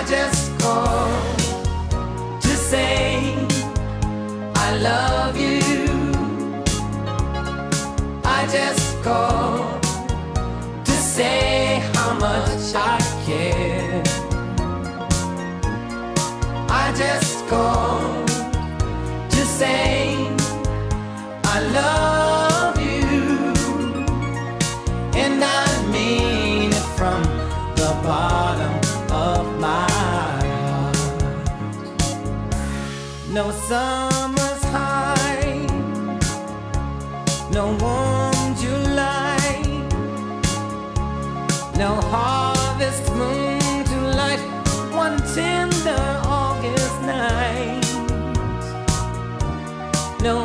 I just called to say I love you. I just called to say how much I care. I just called to say I love No summer's high, no warm July, no harvest moon to light. One tender August night. No